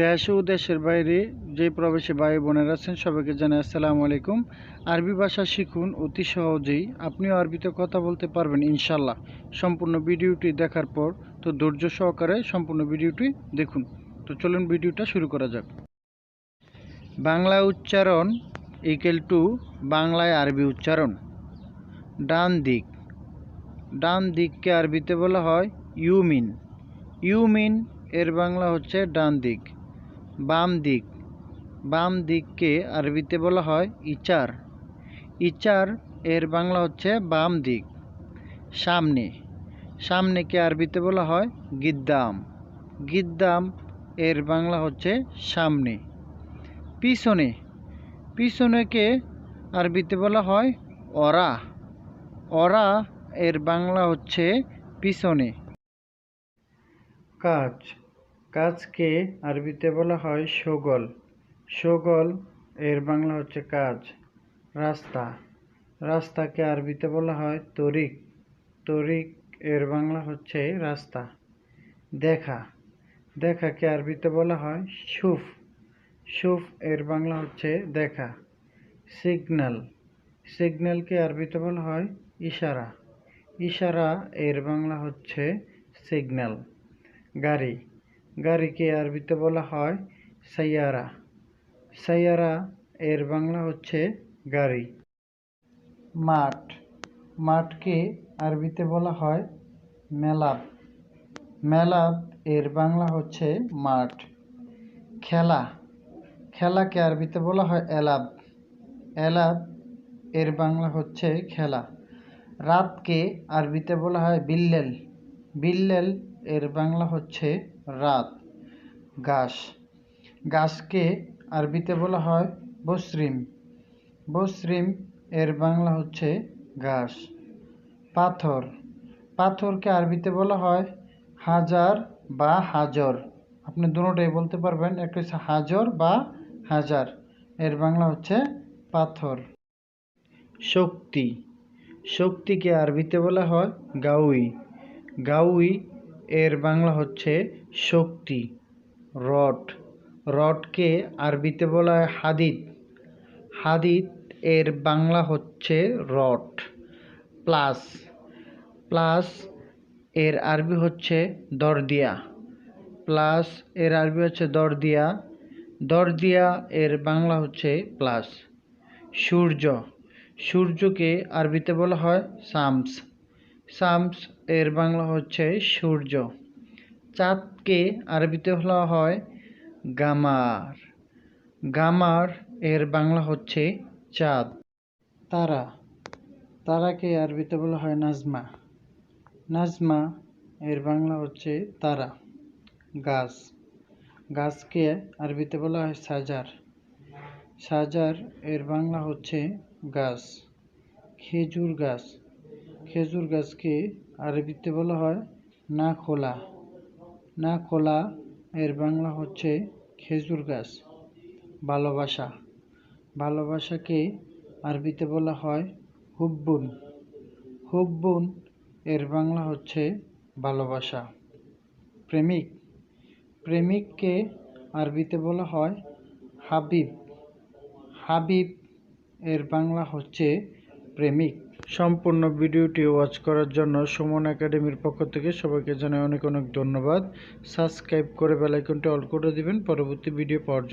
দেশ ও দেশের বাইরে যে প্রবাসী ভাই বোনেরা আছেন, সবাইকে জানাই আসসালামু আলাইকুম। আরবি ভাষা শিখুন অতি সহজেই। আপনিও আরবিতে কথা বলতে পারবেন ইনশাল্লাহ সম্পূর্ণ ভিডিওটি দেখার পর তো ধৈর্য সহকারে সম্পূর্ণ ভিডিওটি দেখুন। তো চলুন ভিডিওটা শুরু করা যাক। বাংলা উচ্চারণ ইকেল টু বাংলায় আরবি উচ্চারণ। ডান দিক। ডান দিককে আরবিতে বলা হয় ইউমিন। ইউমিন এর বাংলা হচ্ছে ডান দিক। বাম দিক। বাম দিককে আরবিতে বলা হয় ইচার। ইচার এর বাংলা হচ্ছে বাম দিক, সামনে। সামনেকে আরবিতে বলা হয় গিদ্দাম। গিদ্দাম এর বাংলা হচ্ছে সামনে। পিছনে। পিছনেকে আরবিতে বলা হয় অরা। অরা এর বাংলা হচ্ছে পিছনে। কাজ। কাজকে আরবিতে বলা হয় সগল। সগল এর বাংলা হচ্ছে কাজ, রাস্তা। রাস্তাকে আরবিতে বলা হয় তরিক। তরিক এর বাংলা হচ্ছে রাস্তা। দেখা। দেখাকে আরবিতে বলা হয় সুফ। সুফ এর বাংলা হচ্ছে দেখা। সিগন্যাল। সিগন্যালকে আরবিতে বলা হয় ইশারা। ইশারা এর বাংলা হচ্ছে সিগন্যাল। গাড়ি। গাড়িকে আরবিতে বলা হয় সাইয়ারা। সাইয়ারা এর বাংলা হচ্ছে গাড়ি। মাঠ। মাঠকে আরবিতে বলা হয় মেলাব মেলাব এর বাংলা হচ্ছে মাঠ। খেলা। খেলাকে আরবিতে বলা হয় এলাব। এলাব এর বাংলা হচ্ছে খেলা। রাতকে আরবিতে বলা হয় বিল্লেল। বিল্লেল এর বাংলা হচ্ছে রাত। গাছ। গাছকে আরবিতে বলা হয় বসরিম বসরিম এর বাংলা হচ্ছে ঘাস পাথর। পাথরকে আরবিতে বলা হয় হাজার বা হাজর। আপনি দুটোটাই বলতে পারবেন একটা হচ্ছে হাজর বা হাজার। এর বাংলা হচ্ছে পাথর। শক্তি। শক্তিকে আরবিতে বলা হয় গাউই। গাউই এর বাংলা হচ্ছে শক্তি, রড। রডকে আরবিতে বলা হয় হাদিদ। হাদিদ এর বাংলা হচ্ছে রড প্লাস। প্লাস এর আরবি হচ্ছে দরদিয়া। প্লাস এর আরবি হচ্ছে দরদিয়া। দরদিয়া এর বাংলা হচ্ছে প্লাস। সূর্য। সূর্যকে আরবিতে বলা হয় সামস। সামস এর বাংলা হচ্ছে সূর্য। চাঁদকে আরবিতে বলা হয় গামার। গামার এর বাংলা হচ্ছে চাঁদ। তারা। তারাকে আরবিতে বলা হয় নাজমা। নাজমা এর বাংলা হচ্ছে তারা, গাছ। গাছকে আরবিতে বলা হয় সাজার। সাজার এর বাংলা হচ্ছে গাছ। খেজুর গাছ। খেজুর গাছকে আরবিতে বলা হয় না খোলা না খোলা এর বাংলা হচ্ছে খেজুর গাছ, ভালোবাসা। ভালোবাসাকে আরবিতে বলা হয় হুব্বুন। হুব্বুন এর বাংলা হচ্ছে ভালোবাসা। প্রেমিক। প্রেমিককে আরবিতে বলা হয় হাবিব। হাবিব এর বাংলা হচ্ছে প্রেমিক। সম্পূর্ণ ভিডিওটি ওয়াচ করার জন্য সুমন একাডেমির পক্ষ থেকে সবাইকে জানাই অনেক অনেক ধন্যবাদ। সাবস্ক্রাইব করে বেলাইকনটি অল করে দিবেন। পরবর্তী ভিডিও পাওয়ার জন্য